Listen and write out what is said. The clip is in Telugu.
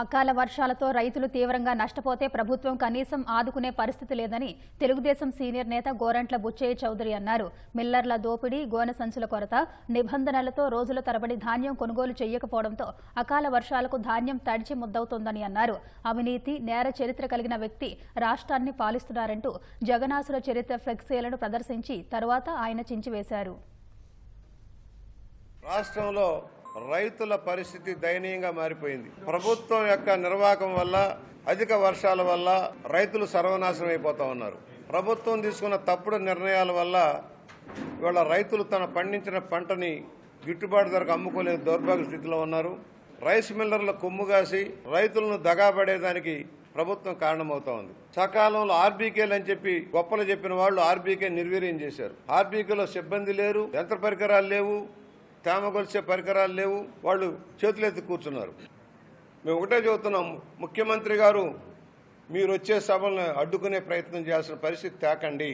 అకాల వర్షాలతో రైతులు తీవ్రంగా నష్టపోతే ప్రభుత్వం కనీసం ఆదుకునే పరిస్థితి లేదని తెలుగుదేశం సీనియర్ నేత గోరంట్ల బుచ్చయ్య చౌదరి అన్నారు. మిల్లర్ల దోపిడీ గోనె సంచుల కొరత నిబంధనలతో రోజుల తరబడి ధాన్యం కొనుగోలు చేయకపోవడంతో అకాల వర్షాలకు ధాన్యం తడిచి ముద్దవుతోందని అన్నారు. అవినీతి నేర చరిత్ర కలిగిన వ్యక్తి రాష్ట్రాన్ని పాలిస్తున్నారంటూ జగనాసుల చరిత్ర ఫ్లెక్సీలను ప్రదర్శించి తరువాత ఆయన చించివేశారు. రాష్ట్రంలో రైతుల పరిస్థితి దయనీయంగా మారిపోయింది. ప్రభుత్వం యొక్క నిర్వాహకం వల్ల అధిక వర్షాల వల్ల రైతులు సర్వనాశనం అయిపోతా ఉన్నారు. ప్రభుత్వం తీసుకున్న తప్పుడు నిర్ణయాల వల్ల ఇవాళ రైతులు తన పండించిన పంటని గిట్టుబాటు ధరకు అమ్ముకోలేని దౌర్భాగ్య స్థితిలో ఉన్నారు. రైస్ మిల్లర్ల కొమ్ముగాసి రైతులను దగాబడేదానికి ప్రభుత్వం కారణమవుతా ఉంది. సకాలంలో ఆర్బీకేలు అని చెప్పి గొప్పలు చెప్పిన వాళ్ళు ఆర్బీకే నిర్వీర్యం చేశారు. ఆర్బీకేలో సిబ్బంది లేరు యంత్ర పరికరాలు లేవు తేమ కొలిసే పరికరాలు లేవు. వాళ్ళు చేతులెత్తి కూర్చున్నారు. మేము ఒకటే చెబుతున్నాం. ముఖ్యమంత్రి గారు మీరు వచ్చే సభలను అడ్డుకునే ప్రయత్నం చేయాల్సిన పరిస్థితి తేకండి.